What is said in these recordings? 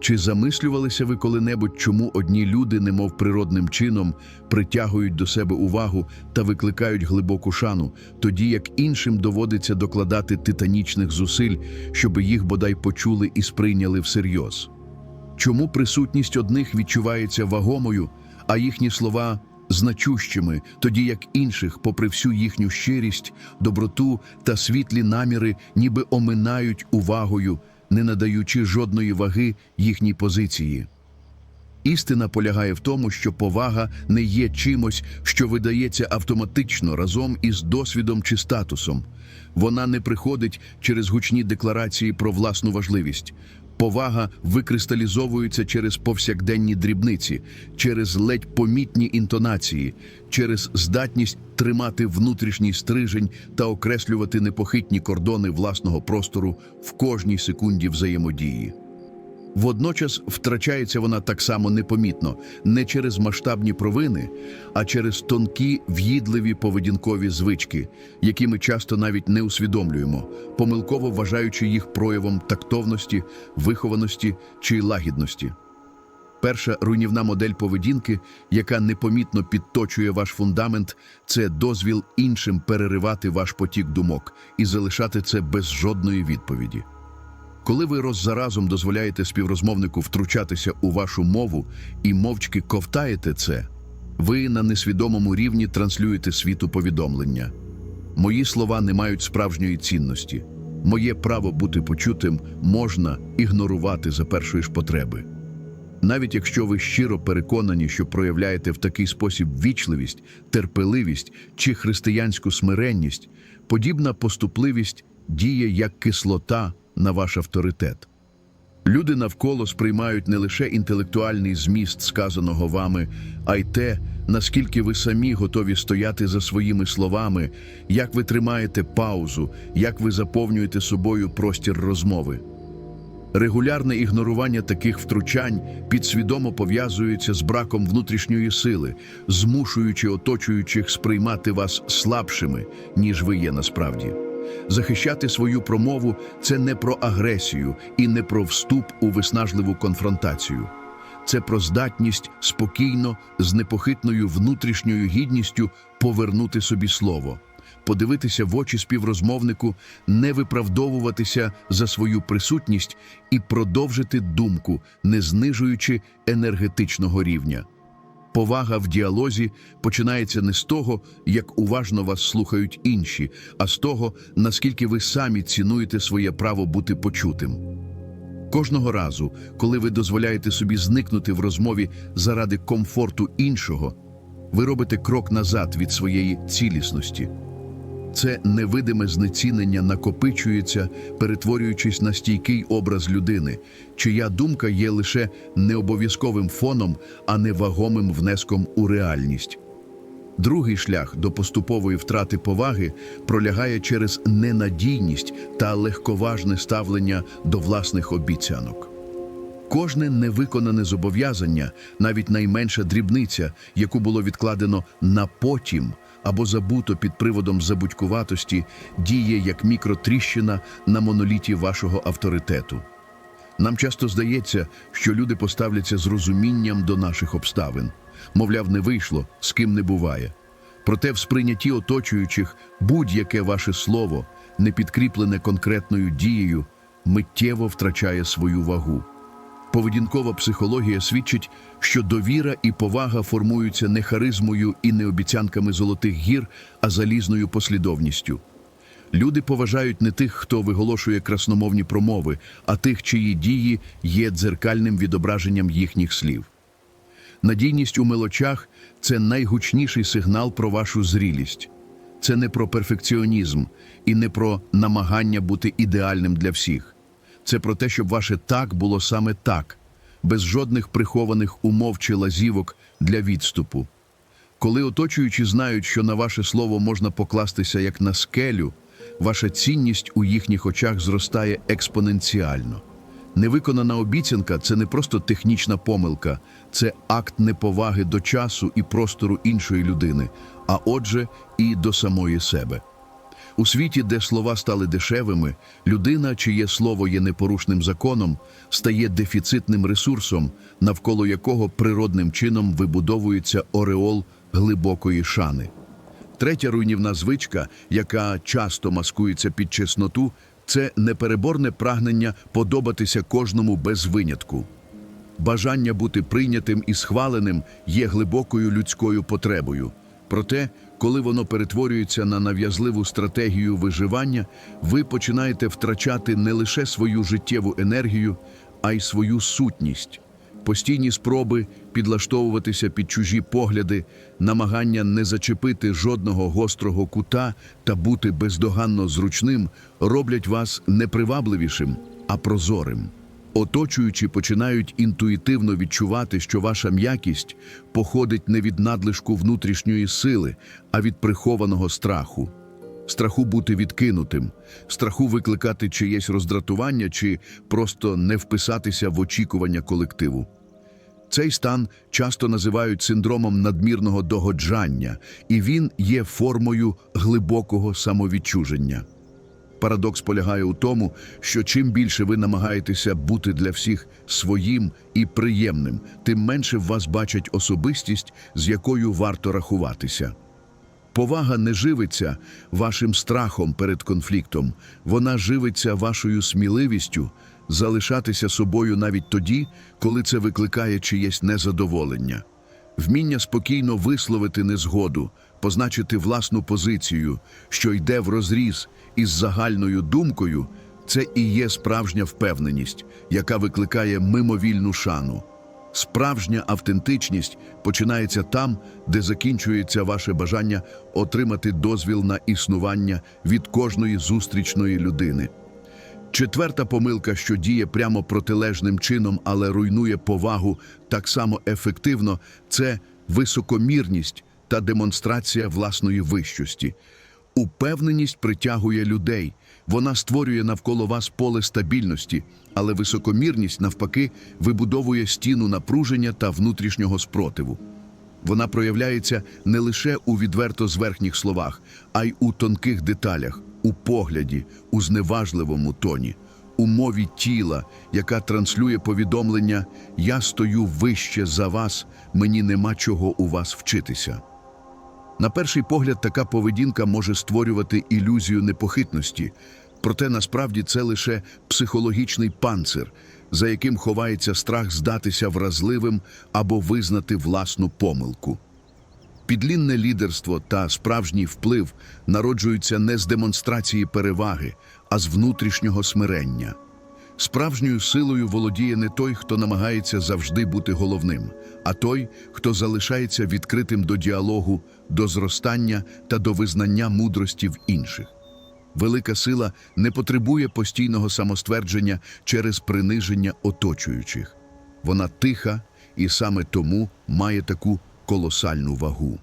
Чи замислювалися ви коли-небудь, чому одні люди, немов природним чином, притягують до себе увагу та викликають глибоку шану, тоді як іншим доводиться докладати титанічних зусиль, щоб їх бодай почули і сприйняли всерйоз? Чому присутність одних відчувається вагомою, а їхні слова значущими, тоді як інших, попри всю їхню щирість, доброту та світлі наміри, ніби оминають увагою, не надаючи жодної ваги їхній позиції? Істина полягає в тому, що повага не є чимось, що видається автоматично разом із досвідом чи статусом. Вона не приходить через гучні декларації про власну важливість. Повага викристалізовується через повсякденні дрібниці, через ледь помітні інтонації, через здатність тримати внутрішній стрижень та окреслювати непохитні кордони власного простору в кожній секунді взаємодії. Водночас втрачається вона так само непомітно, не через масштабні провини, а через тонкі в'їдливі поведінкові звички, які ми часто навіть не усвідомлюємо, помилково вважаючи їх проявом тактовності, вихованості чи лагідності. Перша руйнівна модель поведінки, яка непомітно підточує ваш фундамент, це дозвіл іншим переривати ваш потік думок і залишати це без жодної відповіді. Коли ви роз за разом дозволяєте співрозмовнику втручатися у вашу мову і мовчки ковтаєте це, ви на несвідомому рівні транслюєте світу повідомлення. Мої слова не мають справжньої цінності. Моє право бути почутим можна ігнорувати за першої ж потреби. Навіть якщо ви щиро переконані, що проявляєте в такий спосіб вічливість, терпеливість чи християнську смиренність, подібна поступливість діє як кислота на ваш авторитет. Люди навколо сприймають не лише інтелектуальний зміст сказаного вами, а й те, наскільки ви самі готові стояти за своїми словами, як ви тримаєте паузу, як ви заповнюєте собою простір розмови. Регулярне ігнорування таких втручань підсвідомо пов'язується з браком внутрішньої сили, змушуючи оточуючих сприймати вас слабшими, ніж ви є насправді. Захищати свою промову це не про агресію і не про вступ у виснажливу конфронтацію. Це про здатність спокійно, з непохитною внутрішньою гідністю повернути собі слово, подивитися в очі співрозмовнику, не виправдовуватися за свою присутність і продовжити думку, не знижуючи енергетичного рівня. Повага в діалозі починається не з того, як уважно вас слухають інші, а з того, наскільки ви самі цінуєте своє право бути почутим. Кожного разу, коли ви дозволяєте собі зникнути в розмові заради комфорту іншого, ви робите крок назад від своєї цілісності. Це невидиме знецінення накопичується, перетворюючись на стійкий образ людини, чия думка є лише необов'язковим фоном, а не вагомим внеском у реальність. Другий шлях до поступової втрати поваги пролягає через ненадійність та легковажне ставлення до власних обіцянок. Кожне невиконане зобов'язання, навіть найменша дрібниця, яку було відкладено на потім або забуто під приводом забудькуватості, діє як мікротріщина на моноліті вашого авторитету. Нам часто здається, що люди поставляться з розумінням до наших обставин. Мовляв, не вийшло, з ким не буває. Проте в сприйнятті оточуючих будь-яке ваше слово, не підкріплене конкретною дією, миттєво втрачає свою вагу. Поведінкова психологія свідчить, що довіра і повага формуються не харизмою і не обіцянками золотих гір, а залізною послідовністю. Люди поважають не тих, хто виголошує красномовні промови, а тих, чиї дії є дзеркальним відображенням їхніх слів. Надійність у мелочах це найгучніший сигнал про вашу зрілість. Це не про перфекціонізм і не про намагання бути ідеальним для всіх. Це про те, щоб ваше так було саме так, без жодних прихованих умов чи лазівок для відступу. Коли оточуючі знають, що на ваше слово можна покластися як на скелю, ваша цінність у їхніх очах зростає експоненціально. Невиконана обіцянка це не просто технічна помилка, це акт неповаги до часу і простору іншої людини, а отже, і до самої себе. У світі, де слова стали дешевими, людина, чиє слово є непорушним законом, стає дефіцитним ресурсом, навколо якого природним чином вибудовується ореол глибокої шани. Третя руйнівна звичка, яка часто маскується під чесноту, це непереборне прагнення подобатися кожному без винятку. Бажання бути прийнятим і схваленим є глибокою людською потребою. Проте, коли воно перетворюється на нав'язливу стратегію виживання, ви починаєте втрачати не лише свою життєву енергію, а й свою сутність. Постійні спроби підлаштовуватися під чужі погляди, намагання не зачепити жодного гострого кута та бути бездоганно зручним роблять вас не привабливішим, а прозорим. Оточуючі починають інтуїтивно відчувати, що ваша м'якість походить не від надлишку внутрішньої сили, а від прихованого страху. Страху бути відкинутим, страху викликати чиєсь роздратування чи просто не вписатися в очікування колективу. Цей стан часто називають синдромом надмірного догоджання, і він є формою глибокого самовідчуження. Парадокс полягає у тому, що чим більше ви намагаєтеся бути для всіх своїм і приємним, тим менше в вас бачать особистість, з якою варто рахуватися. Повага не живиться вашим страхом перед конфліктом, вона живиться вашою сміливістю залишатися собою навіть тоді, коли це викликає чиєсь незадоволення. Вміння спокійно висловити незгоду, позначити власну позицію, що йде в розріз із загальною думкою, це і є справжня впевненість, яка викликає мимовільну шану. Справжня автентичність починається там, де закінчується ваше бажання отримати дозвіл на існування від кожної зустрічної людини. Четверта помилка, що діє прямо протилежним чином, але руйнує повагу так само ефективно, це високомірність та демонстрація власної вищості. Упевненість притягує людей, вона створює навколо вас поле стабільності, але високомірність, навпаки, вибудовує стіну напруження та внутрішнього спротиву. Вона проявляється не лише у відверто зверхніх словах, а й у тонких деталях, у погляді, у зневажливому тоні, у мові тіла, яка транслює повідомлення Я стою вище за вас, мені нема чого у вас вчитися. На перший погляд, така поведінка може створювати ілюзію непохитності, проте насправді це лише психологічний панцир, за яким ховається страх здатися вразливим або визнати власну помилку. Підлінне лідерство та справжній вплив народжуються не з демонстрації переваги, а з внутрішнього смирення. Справжньою силою володіє не той, хто намагається завжди бути головним, а той, хто залишається відкритим до діалогу, до зростання та до визнання мудрості в інших. Велика сила не потребує постійного самоствердження через приниження оточуючих. Вона тиха і саме тому має таку колосальну вагу.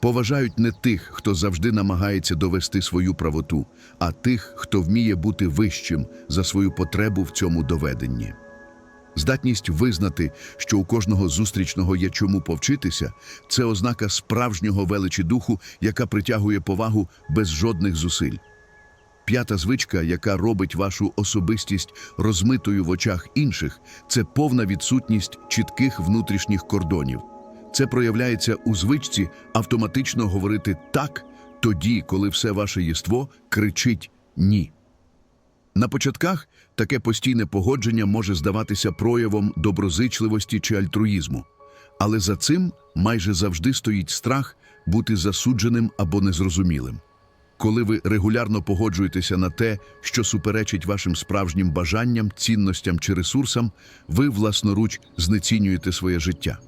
Поважають не тих, хто завжди намагається довести свою правоту, а тих, хто вміє бути вищим за свою потребу в цьому доведенні. Здатність визнати, що у кожного зустрічного є чому повчитися, це ознака справжнього величі духу, яка притягує повагу без жодних зусиль. П'ята звичка, яка робить вашу особистість розмитою в очах інших, це повна відсутність чітких внутрішніх кордонів. Це проявляється у звичці автоматично говорити так тоді, коли все ваше єство кричить ні. На початках таке постійне погодження може здаватися проявом доброзичливості чи альтруїзму, але за цим майже завжди стоїть страх бути засудженим або незрозумілим. Коли ви регулярно погоджуєтеся на те, що суперечить вашим справжнім бажанням, цінностям чи ресурсам, ви власноруч знецінюєте своє життя.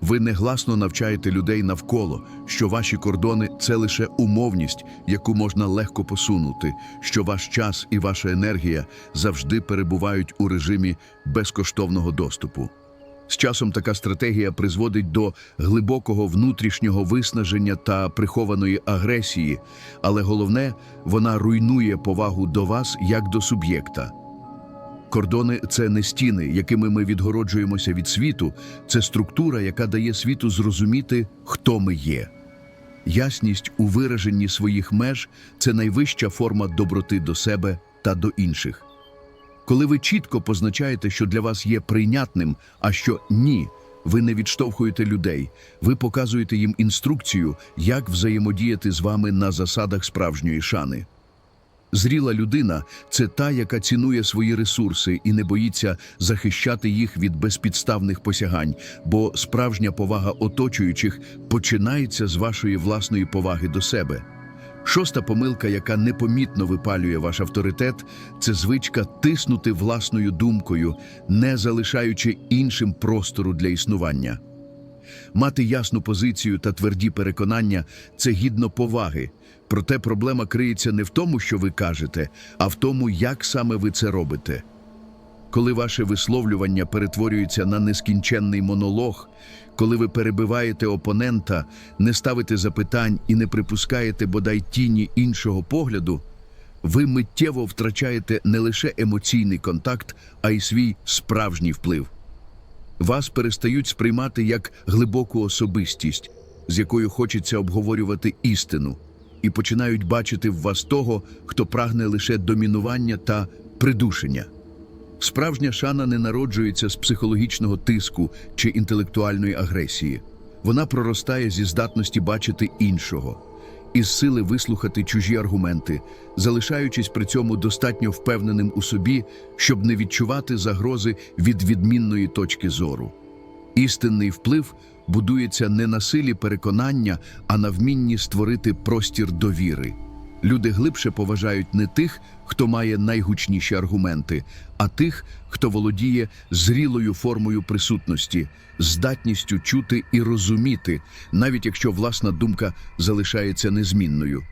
Ви негласно навчаєте людей навколо, що ваші кордони це лише умовність, яку можна легко посунути, що ваш час і ваша енергія завжди перебувають у режимі безкоштовного доступу. З часом така стратегія призводить до глибокого внутрішнього виснаження та прихованої агресії, але головне, вона руйнує повагу до вас як до суб'єкта. Кордони це не стіни, якими ми відгороджуємося від світу, це структура, яка дає світу зрозуміти, хто ми є. Ясність у вираженні своїх меж це найвища форма доброти до себе та до інших. Коли ви чітко позначаєте, що для вас є прийнятним, а що ні, ви не відштовхуєте людей, ви показуєте їм інструкцію, як взаємодіяти з вами на засадах справжньої шани. Зріла людина це та, яка цінує свої ресурси і не боїться захищати їх від безпідставних посягань, бо справжня повага оточуючих починається з вашої власної поваги до себе. Шоста помилка, яка непомітно випалює ваш авторитет, це звичка тиснути власною думкою, не залишаючи іншим простору для існування. Мати ясну позицію та тверді переконання це гідно поваги. Проте проблема криється не в тому, що ви кажете, а в тому, як саме ви це робите. Коли ваше висловлювання перетворюється на нескінченний монолог, коли ви перебиваєте опонента, не ставите запитань і не припускаєте бодай тіні іншого погляду, ви миттєво втрачаєте не лише емоційний контакт, а й свій справжній вплив. Вас перестають сприймати як глибоку особистість, з якою хочеться обговорювати істину, і починають бачити в вас того, хто прагне лише домінування та придушення. Справжня шана не народжується з психологічного тиску чи інтелектуальної агресії. Вона проростає зі здатності бачити іншого, із сили вислухати чужі аргументи, залишаючись при цьому достатньо впевненим у собі, щоб не відчувати загрози від відмінної точки зору. Істинний вплив будується не на силі переконання, а на вмінні створити простір довіри. Люди глибше поважають не тих, хто має найгучніші аргументи, а тих, хто володіє зрілою формою присутності, здатністю чути і розуміти, навіть якщо власна думка залишається незмінною.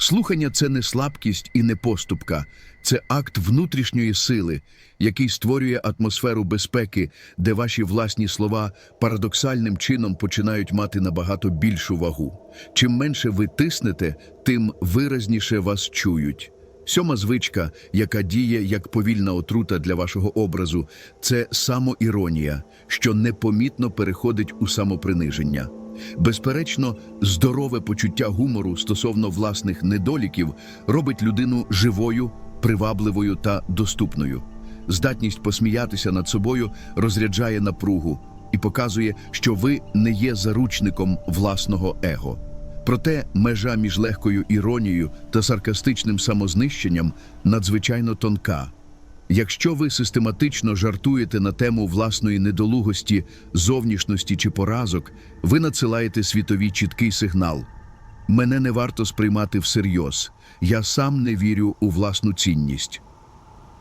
Слухання це не слабкість і не поступка, це акт внутрішньої сили, який створює атмосферу безпеки, де ваші власні слова парадоксальним чином починають мати набагато більшу вагу. Чим менше ви тиснете, тим виразніше вас чують. Сьома звичка, яка діє як повільна отрута для вашого образу, це самоіронія, що непомітно переходить у самоприниження. Безперечно, здорове почуття гумору стосовно власних недоліків робить людину живою, привабливою та доступною. Здатність посміятися над собою розряджає напругу і показує, що ви не є заручником власного его. Проте межа між легкою іронією та саркастичним самознищенням надзвичайно тонка. Якщо ви систематично жартуєте на тему власної недолугості, зовнішності чи поразок, ви надсилаєте світові чіткий сигнал. Мене не варто сприймати всерйоз, я сам не вірю у власну цінність.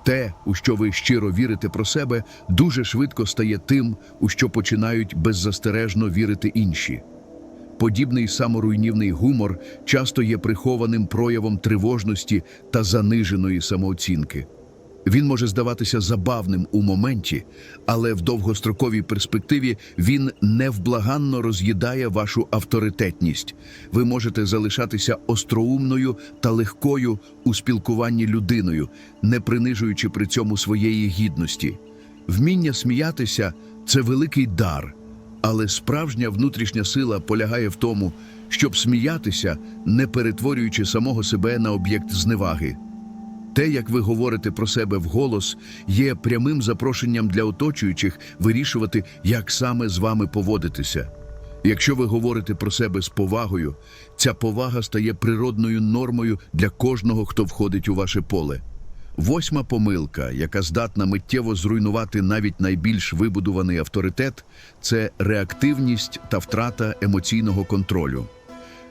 Те, у що ви щиро вірите про себе, дуже швидко стає тим, у що починають беззастережно вірити інші. Подібний саморуйнівний гумор часто є прихованим проявом тривожності та заниженої самооцінки. Він може здаватися забавним у моменті, але в довгостроковій перспективі він невблаганно роз'їдає вашу авторитетність. Ви можете залишатися остроумною та легкою у спілкуванні людиною, не принижуючи при цьому своєї гідності. Вміння сміятися це великий дар, але справжня внутрішня сила полягає в тому, щоб сміятися, не перетворюючи самого себе на об'єкт зневаги. Те, як ви говорите про себе вголос, є прямим запрошенням для оточуючих вирішувати, як саме з вами поводитися. Якщо ви говорите про себе з повагою, ця повага стає природною нормою для кожного, хто входить у ваше поле. Восьма помилка, яка здатна миттєво зруйнувати навіть найбільш вибудований авторитет, це реактивність та втрата емоційного контролю.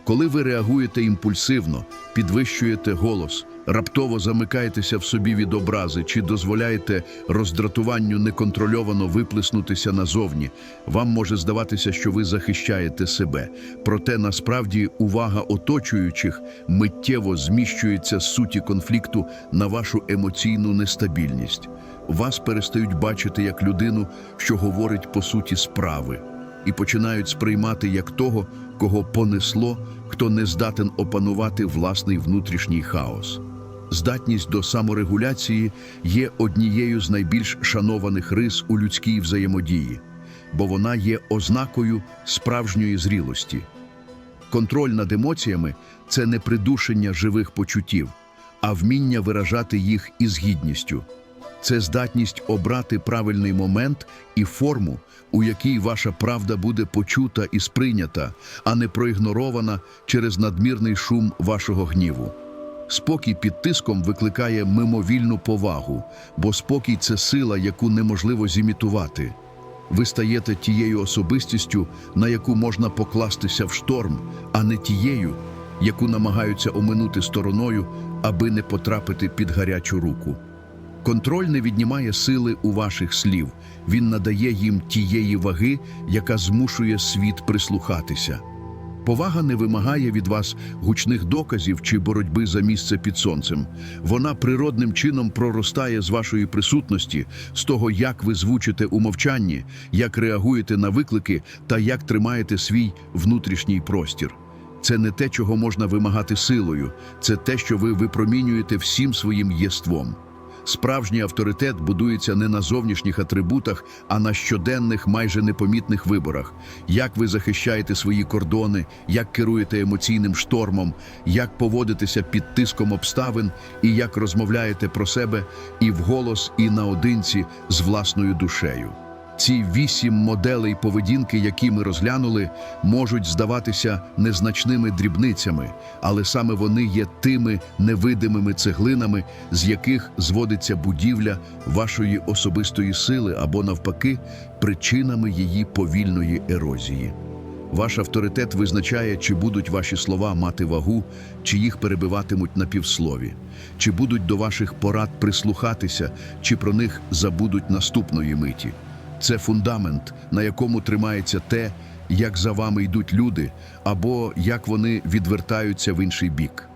Коли ви реагуєте імпульсивно, підвищуєте голос, раптово замикаєтеся в собі від образи чи дозволяєте роздратуванню неконтрольовано виплеснутися назовні, вам може здаватися, що ви захищаєте себе. Проте насправді увага оточуючих миттєво зміщується з суті конфлікту на вашу емоційну нестабільність. Вас перестають бачити як людину, що говорить по суті справи і починають сприймати як того, кого понесло, хто не здатен опанувати власний внутрішній хаос. Здатність до саморегуляції є однією з найбільш шанованих рис у людській взаємодії, бо вона є ознакою справжньої зрілості. Контроль над емоціями це не придушення живих почуттів, а вміння виражати їх із гідністю. Це здатність обрати правильний момент і форму, у якій ваша правда буде почута і сприйнята, а не проігнорована через надмірний шум вашого гніву. Спокій під тиском викликає мимовільну повагу, бо спокій це сила, яку неможливо зімітувати. Ви стаєте тією особистістю, на яку можна покластися в шторм, а не тією, яку намагаються оминути стороною, аби не потрапити під гарячу руку. Контроль не віднімає сили у ваших слів, він надає їм тієї ваги, яка змушує світ прислухатися. Повага не вимагає від вас гучних доказів чи боротьби за місце під сонцем. Вона природним чином проростає з вашої присутності, з того, як ви звучите у мовчанні, як реагуєте на виклики та як тримаєте свій внутрішній простір. Це не те, чого можна вимагати силою, це те, що ви випромінюєте всім своїм єством. Справжній авторитет будується не на зовнішніх атрибутах, а на щоденних, майже непомітних виборах. Як ви захищаєте свої кордони, як керуєте емоційним штормом, як поводитеся під тиском обставин і як розмовляєте про себе і вголос, і наодинці з власною душею. Ці вісім моделей поведінки, які ми розглянули, можуть здаватися незначними дрібницями, але саме вони є тими невидимими цеглинами, з яких зводиться будівля вашої особистої сили або, навпаки, причинами її повільної ерозії. Ваш авторитет визначає, чи будуть ваші слова мати вагу, чи їх перебиватимуть на півслові, чи будуть до ваших порад прислухатися, чи про них забудуть наступної миті. Це фундамент, на якому тримається те, як за вами йдуть люди, або як вони відвертаються в інший бік.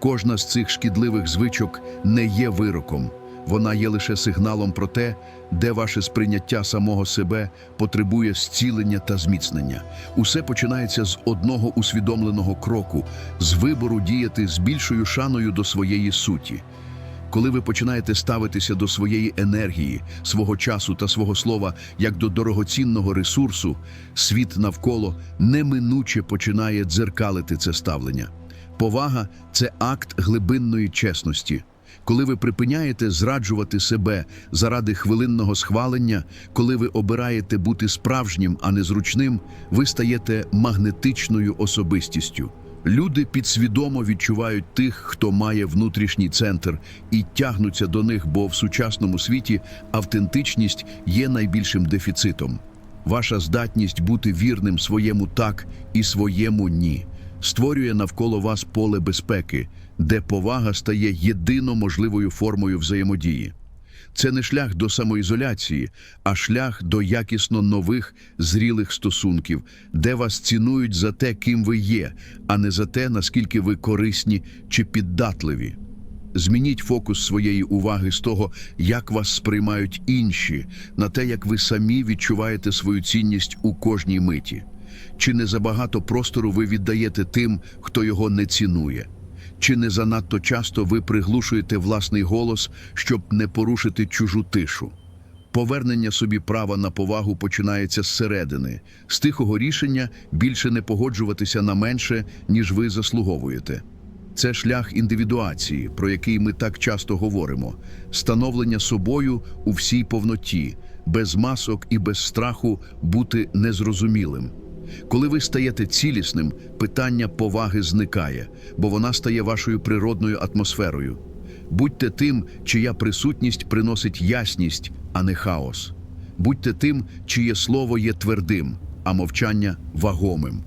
Кожна з цих шкідливих звичок не є вироком, вона є лише сигналом про те, де ваше сприйняття самого себе потребує зцілення та зміцнення. Усе починається з одного усвідомленого кроку, з вибору діяти з більшою шаною до своєї суті. Коли ви починаєте ставитися до своєї енергії, свого часу та свого слова як до дорогоцінного ресурсу, світ навколо неминуче починає дзеркалити це ставлення. Повага це акт глибинної чесності. Коли ви припиняєте зраджувати себе заради хвилинного схвалення, коли ви обираєте бути справжнім, а не зручним, ви стаєте магнетичною особистістю. Люди підсвідомо відчувають тих, хто має внутрішній центр, і тягнуться до них, бо в сучасному світі автентичність є найбільшим дефіцитом. Ваша здатність бути вірним своєму так і своєму ні створює навколо вас поле безпеки, де повага стає єдино можливою формою взаємодії. Це не шлях до самоізоляції, а шлях до якісно нових, зрілих стосунків, де вас цінують за те, ким ви є, а не за те, наскільки ви корисні чи піддатливі. Змініть фокус своєї уваги з того, як вас сприймають інші, на те, як ви самі відчуваєте свою цінність у кожній миті. Чи не забагато простору ви віддаєте тим, хто його не цінує? Чи не занадто часто ви приглушуєте власний голос, щоб не порушити чужу тишу? Повернення собі права на повагу починається зсередини, з тихого рішення більше не погоджуватися на менше, ніж ви заслуговуєте. Це шлях індивідуації, про який ми так часто говоримо, становлення собою у всій повноті, без масок і без страху бути незрозумілим. Коли ви стаєте цілісним, питання поваги зникає, бо вона стає вашою природною атмосферою. Будьте тим, чия присутність приносить ясність, а не хаос. Будьте тим, чиє слово є твердим, а мовчання вагомим.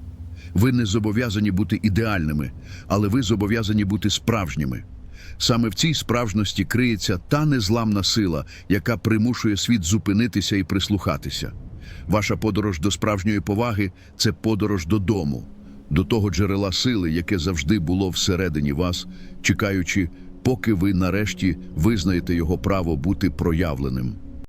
Ви не зобов'язані бути ідеальними, але ви зобов'язані бути справжніми. Саме в цій справжності криється та незламна сила, яка примушує світ зупинитися і прислухатися. Ваша подорож до справжньої поваги це подорож додому, до того джерела сили, яке завжди було всередині вас, чекаючи, поки ви нарешті визнаєте його право бути проявленим.